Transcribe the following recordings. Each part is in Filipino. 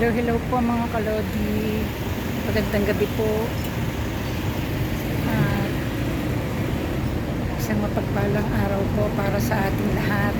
Hello, hello po mga kalodi. Magandang gabi po. At isang mapagpalang araw po para sa ating lahat.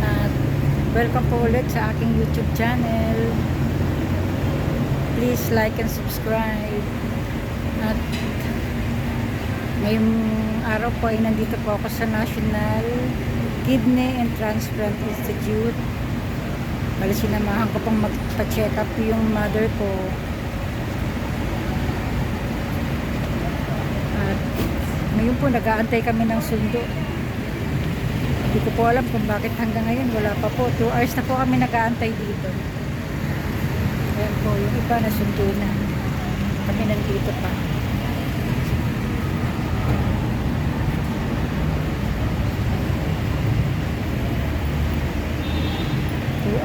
At welcome po ulit sa aking YouTube channel. Please like and subscribe. At ngayong araw po ay nandito po ako sa National Kidney and Transplant Institute. Bali sinamahan ko pong magpa-check up yung mother ko. At ngayon po nag-aantay kami ng sundo. Hindi ko po alam kung bakit hanggang ngayon wala pa po. 2 hours na po kami nag-aantay dito. Ayan po, yung iba na sundo na. Kami nandito pa.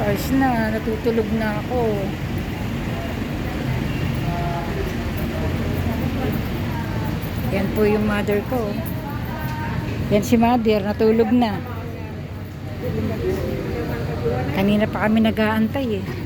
Hours na, natutulog na ako. Yan po yung mother ko. Yan si mother, natulog na. Kanina pa kami nag-aantay eh.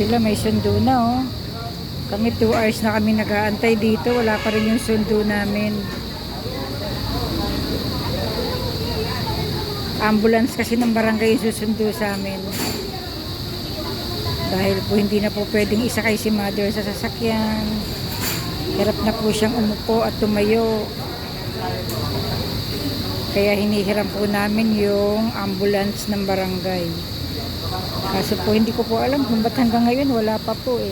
Sila may sundo na oh. Kami 2 hours na kami nag-aantay dito. Wala pa rin yung sundo namin. Ambulance kasi ng barangay susundo sa amin. Dahil po hindi na po pwedeng isakay si mother sa sasakyan. Hirap na po siyang umupo at tumayo. Kaya hinihiram po namin yung ambulance ng barangay. Kaso po hindi ko po alam kung ba't hanggang ngayon wala pa po eh.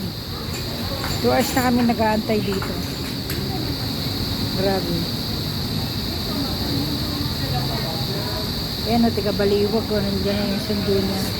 2 hours na kami nag-aantay dito. Grabe. Ayan o, tiga baliwag ko. Nandiyan na yung sundo niya.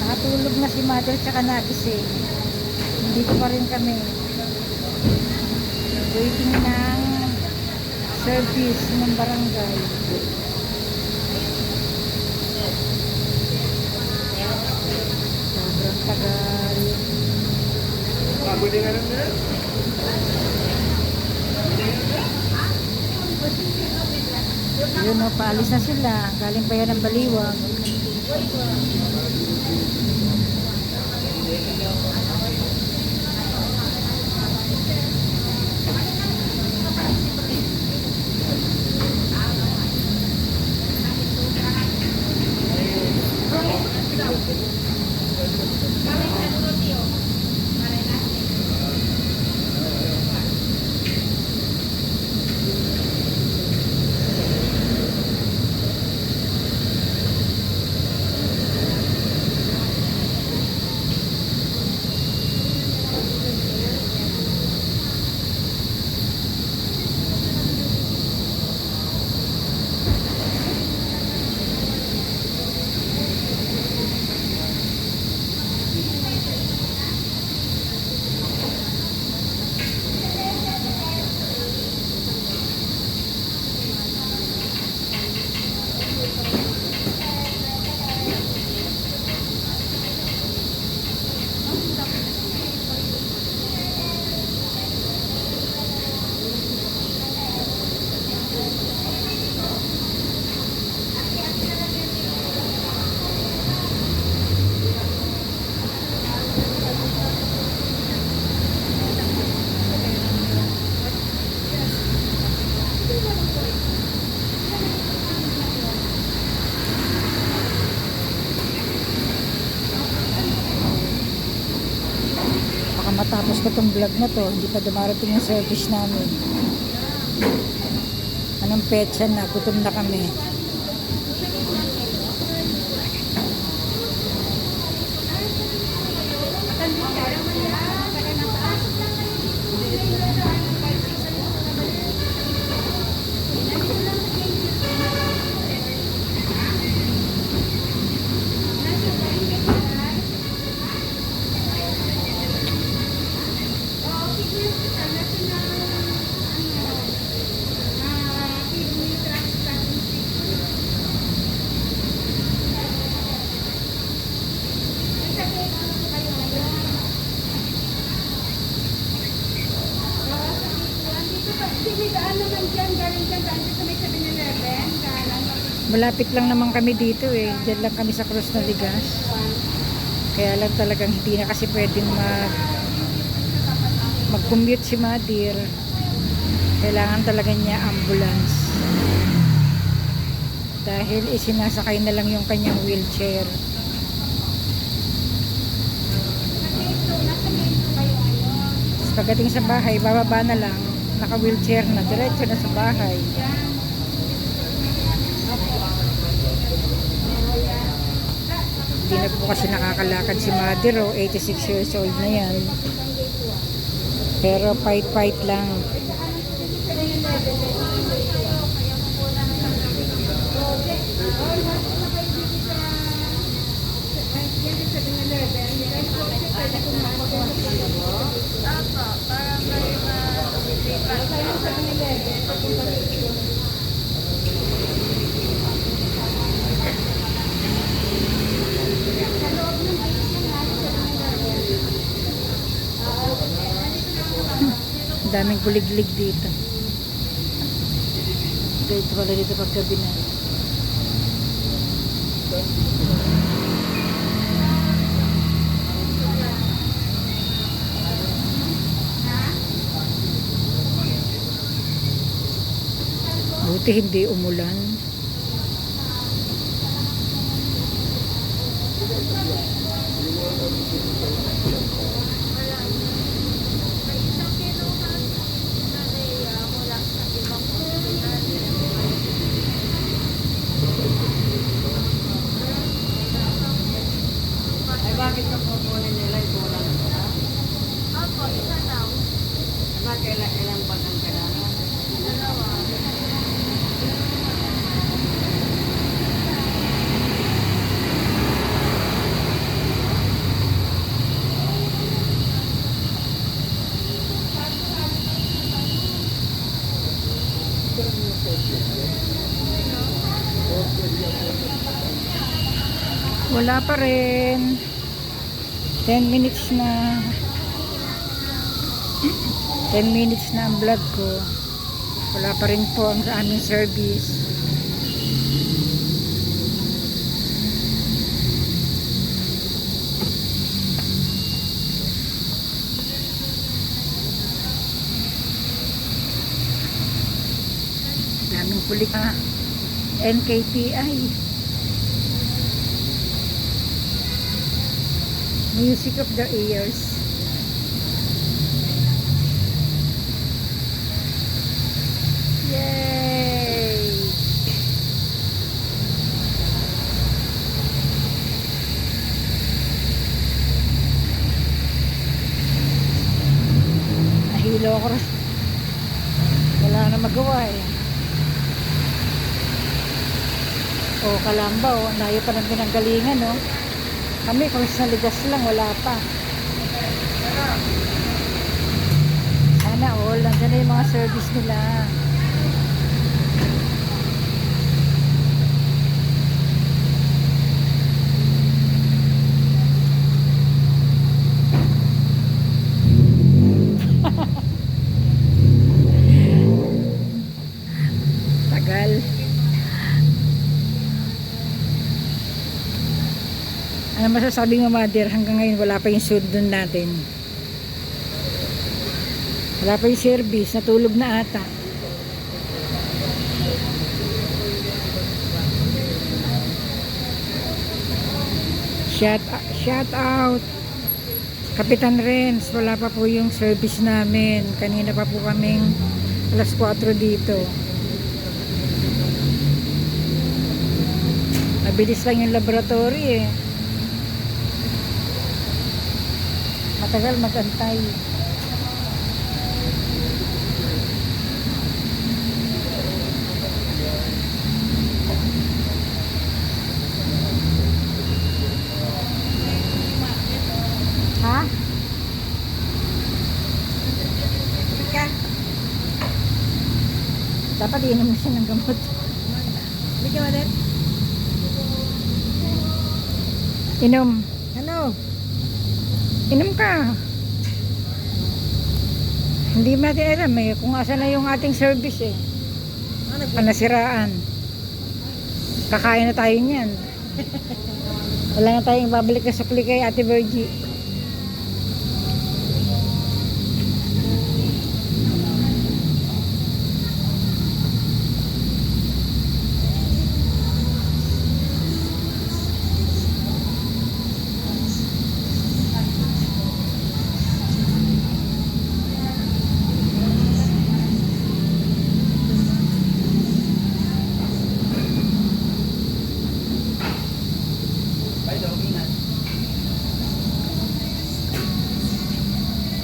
Nakatulog na si mother tsaka nagising. Dito pa rin kami. Waiting ng service ng barangay. Yun o, paalis na sila. Galing pa yan ng baliwag. Matapos ko tong vlog na to, hindi pa dumarating yung service namin. Anong petsa na? Gutom na kami. Malapit lang naman kami dito eh. Diyan lang kami sa Cruz na Ligas. Kaya lang talagang hindi na kasi pwedeng mag mag-commute si Madir. Kailangan talaga niya ambulance. Dahil isinasakay na lang yung kanyang wheelchair. Tapos pagdating sa bahay, bababa na lang. Naka-wheelchair na. Diretso na sa bahay. Hindi na po kasi nakakalakad si Mother, oh, 86 years old na yan. Pero fight-fight lang. Ang daming kuliglig dito. Dito pala dito paggabi na. Buti hindi umulan. Wala pa rin. 10 minutes na. 10 minutes na ang vlog ko. Wala pa rin po ang aming service. Daming kulik na NKTI. Music of the ears. Yay! Nahilo ako. Wala na magawa eh. O kalamba o, layo pa ng pinanggalingan no. Kami kung sa ligas lang, wala pa. Sana all, nandiyan na yung mga service nila. Ano masasabi mo, Mother? Hanggang ngayon, wala pa yung sundon natin. Wala pa yung service. Natulog na ata. Shout, shout out. Kapitan Renz, wala pa po yung service namin. Kanina pa po kaming alas 4 dito. Mabilis lang yung laboratory eh. Matagal magantay. Ha? Dapat iinom na siya ng gamot. Bigyan mo din. Inom. Ano? Inom ka. Hindi natin alam eh kung asa na yung ating service eh. Ano? Ang nasiraan. Kakain na tayo niyan. Wala na tayong babalik na sukli kay Ate Virgie.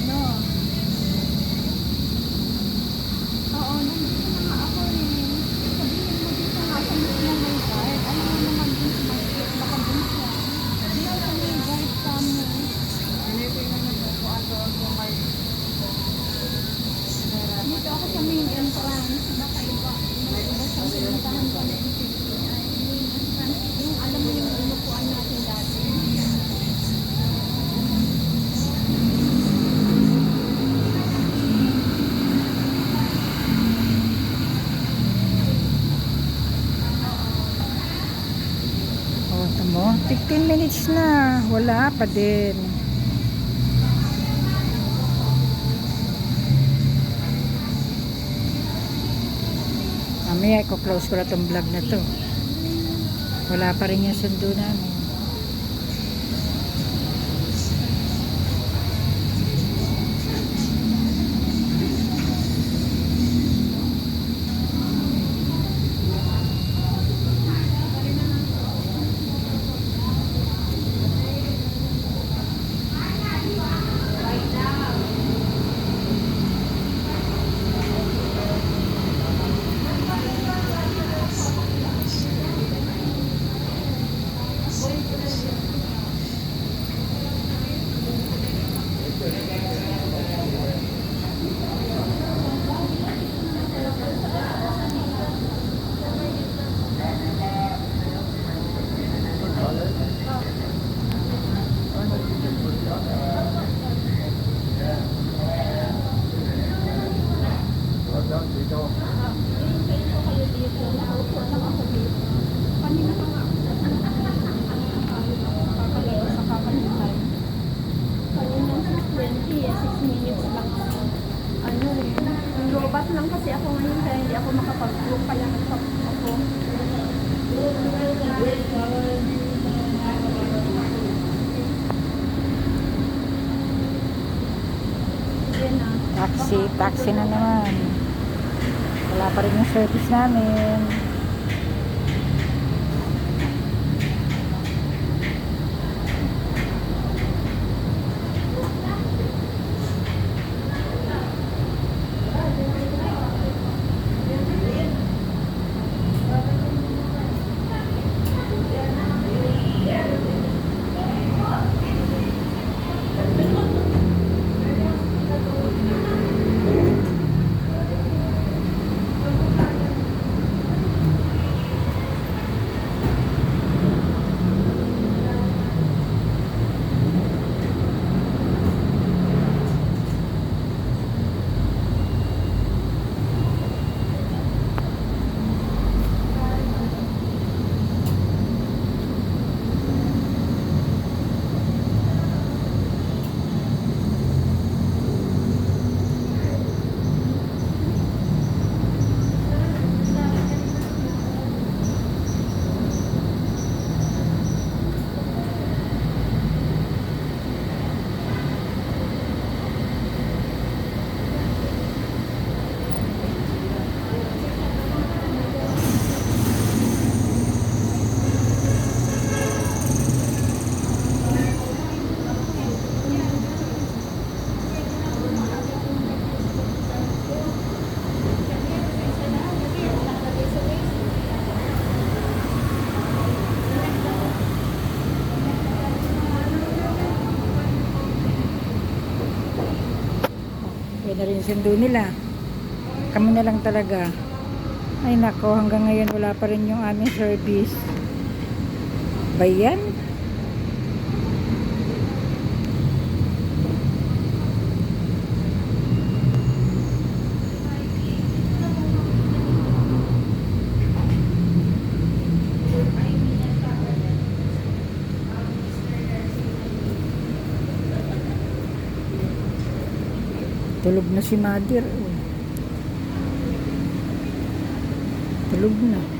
No. Oo, nandito na nga ako eh. Sabihin mo dito nga sa mismo may guard. Ano na naman din sa market? Baka dun siya. Dito sa may guard ka mo. Dito ako sa main entrance. Baka iba. May iba sa pinuntahan ko na NCCI. Main entrance. Yung alam mo yung inupuan natin dati. O, oh, tamo. 15 minutes na. Wala pa din. Mamaya, i-close ko na tong vlog na to. Wala pa rin yung sundo namin. Makapag-book kaya nagpa-book ako. Yan na. Taxi, taxi na naman. Wala pa rin yung service namin. Yan na rin sundo nila. Kami na lang talaga. Ay nako, hanggang ngayon wala pa rin yung aming service. Ba yan? Tulog na si Mother. oh. Tulog na.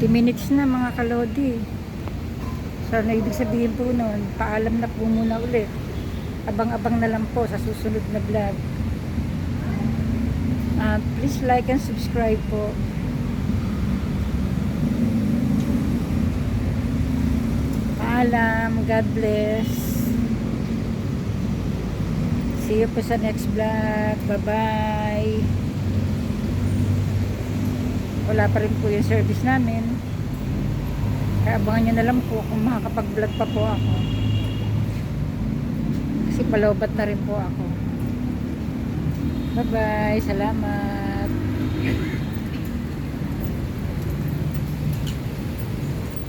20 minutes na mga kalodi. So, ano ibig sabihin po noon, paalam na po muna ulit. Abang-abang na lang po sa susunod na vlog. Uh, please like and subscribe po. Paalam. God bless. See you po sa next vlog. Bye-bye. Wala pa rin po yung service namin. Kaya abangan nyo na lang po kung makakapag-vlog pa po ako. Kasi palobat na rin po ako. Bye-bye. Salamat.